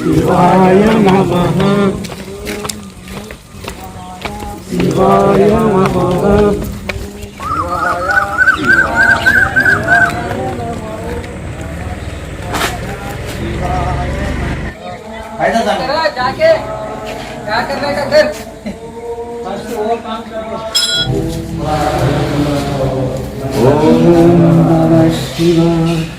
శివాయ నమ శివాయ నమ जाके क्या करने का कर ఓం నమ శివాయ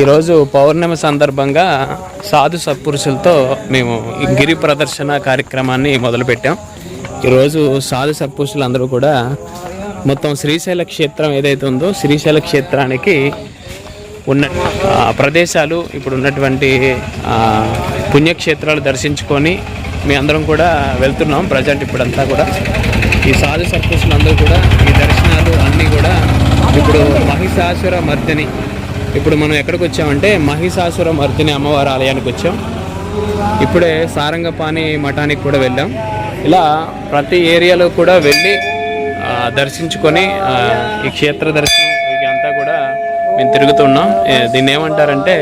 ఈరోజు పౌర్ణమి సందర్భంగా సాధు సత్పురుషులతో మేము ఈ గిరి ప్రదర్శన కార్యక్రమాన్ని మొదలుపెట్టాం. ఈరోజు సాధు సత్పురుషులందరూ కూడా మొత్తం శ్రీశైల క్షేత్రం ఏదైతే ఉందో శ్రీశైల క్షేత్రానికి ఉన్న ప్రదేశాలు ఇప్పుడు ఉన్నటువంటి పుణ్యక్షేత్రాలు దర్శించుకొని మీ అందరం కూడా వెళ్తున్నాం ప్రజెంట్ ఇప్పుడంతా కూడా. ఈ సాధు సత్పురుషులందరూ కూడా ఈ దర్శనాలు అన్నీ కూడా ఇప్పుడు మహిషాసుర మర్దిని. ఇప్పుడు మనం ఎక్కడికి వచ్చామంటే మహిషాసుర మర్దిని అమ్మవారి ఆలయానికి వచ్చాం. ఇప్పుడే సారంగపాణి మఠానికి కూడా వెళ్ళాం. ఇలా ప్రతి ఏరియాలో కూడా వెళ్ళి దర్శించుకొని ఈ క్షేత్ర దర్శనం అంతా కూడా మేము తిరుగుతున్నాం దీన్ని ఏమంటారంటే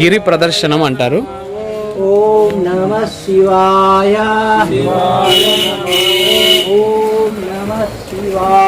గిరి ప్రదర్శనం అంటారు. ఓం నమ శివాయ. ఓం నమ శివాయ శివాయ.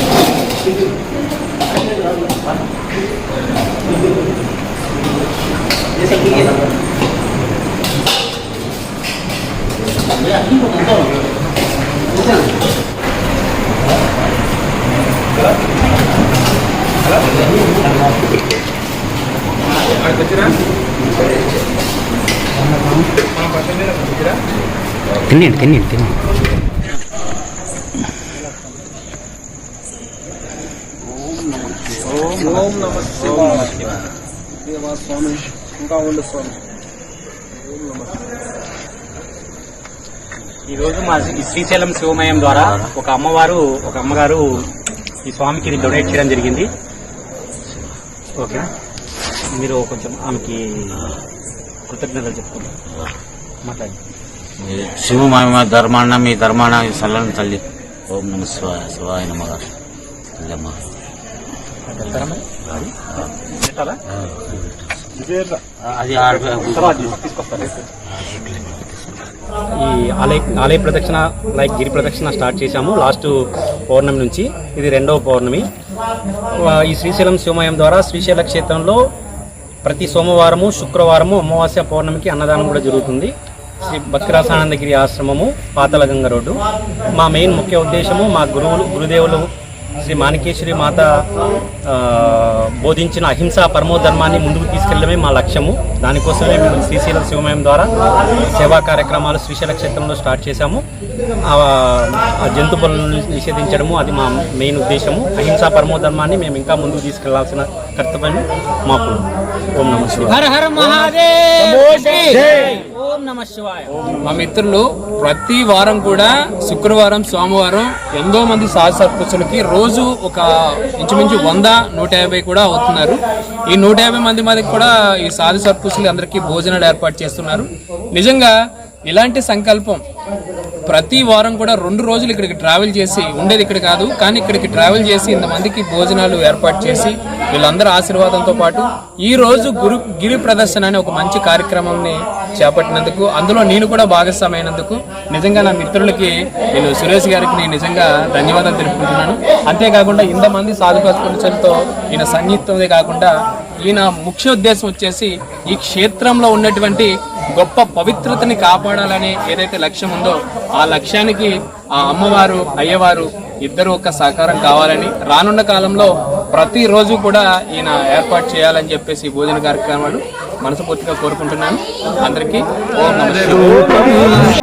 నమ శివాయ శివాయ నమో తినండి తినండి తినండి ఓం నమ శివాయ దేవా స్వామి ఇంకా ఉండు స్వామి ఈ రోజు మా శ్రీ- శ్రీశైలం శివమయం ద్వారా ఒక అమ్మవారు ఒక అమ్మగారు ఈ స్వామికి ఇది డొనేట్ చేయడం జరిగింది. ఓకే. మీరు కొంచెం ఆమెకి కృతజ్ఞతలు చెప్పుకోండి. మాట్లాడండి. శివ మహిమ ధర్మాన్న మీ ధర్మాన సల్లని తల్లి. ఓం నమ శివాయ శివాయ నమగా తల్లమ్మ ఈ ఆలయ ఆలయ ప్రదక్షిణ లైక్ గిరి ప్రదక్షిణ స్టార్ట్ చేశాము లాస్ట్ పౌర్ణమి నుంచి. ఇది రెండవ పౌర్ణమి. ఈ శ్రీశైలం శివమయం ద్వారా శ్రీశైల క్షేత్రంలో ప్రతి సోమవారము శుక్రవారము అమావాస్య పౌర్ణమికి అన్నదానం కూడా జరుగుతుంది. శ్రీ భక్తిరాసానందగిరి ఆశ్రమము పాతలగంగ రోడ్డు. మా మెయిన్ ముఖ్య ఉద్దేశము మా గురువులు గురుదేవులు శ్రీ మాణికేశ్వరి మాత బోధించిన అహింస పరమో ధర్మాన్ని ముందుకు తీసుకెళ్ళడమే మా లక్ష్యము. దానికోసమే మేము శ్రీశైలం శివమయం ద్వారా సేవా కార్యక్రమాలు శ్రీశైల క్షేత్రంలో స్టార్ట్ చేశాము. జంతు పనులను నిషేధించడము అది మా మెయిన్ ఉద్దేశము. అహింస పరమో ధర్మాన్ని మేము ఇంకా ముందుకు తీసుకెళ్ళాల్సిన కర్తవ్యం మాకు. ఓం నమ హర హర మహాదేవ్! మా మిత్రులు ప్రతి వారం కూడా శుక్రవారం సోమవారం ఎంతో మంది సాధు సత్పురుషులకి రోజు ఒక ఇంచుమించు వంద నూట యాభై కూడా అవుతున్నారు. ఈ నూట యాభై మంది మందికి కూడా ఈ సాధు సత్పురుషులు అందరికీ భోజనాలు ఏర్పాటు చేస్తున్నారు. నిజంగా ఇలాంటి సంకల్పం ప్రతి వారం కూడా రెండు రోజులు ఇక్కడికి ట్రావెల్ చేసి ఉండేది ఇక్కడ కాదు కానీ ఇక్కడికి ట్రావెల్ చేసి ఇంతమందికి భోజనాలు ఏర్పాటు చేసి వీళ్ళందరి ఆశీర్వాదంతో పాటు ఈ రోజు గురు గిరి ప్రదర్శన అనే ఒక మంచి కార్యక్రమాన్ని చేపట్టినందుకు అందులో నేను కూడా భాగస్వామైనందుకు నిజంగా నా మిత్రులకి నేను సురేష్ గారికి నేను నిజంగా ధన్యవాదాలు తెలుపుకుంటున్నాను. అంతేకాకుండా ఇంతమంది సాధుపరులతో ఈయన సంగీతందే కాకుండా ఈయన ముఖ్య ఉద్దేశం వచ్చేసి ఈ క్షేత్రంలో ఉన్నటువంటి గొప్ప పవిత్రతని కాపాడాలని ఏదైతే లక్ష్యం ఉందో ఆ లక్ష్యానికి ఆ అమ్మవారు అయ్యవారు ఇద్దరు ఒక సహకారం కావాలని రానున్న కాలంలో ప్రతిరోజు కూడా ఈయన ఏర్పాటు చేయాలని చెప్పేసి భోజన కార్యక్రమాలు మనస్ఫూర్తిగా కోరుకుంటున్నాను. అందరికీ ఓం నమః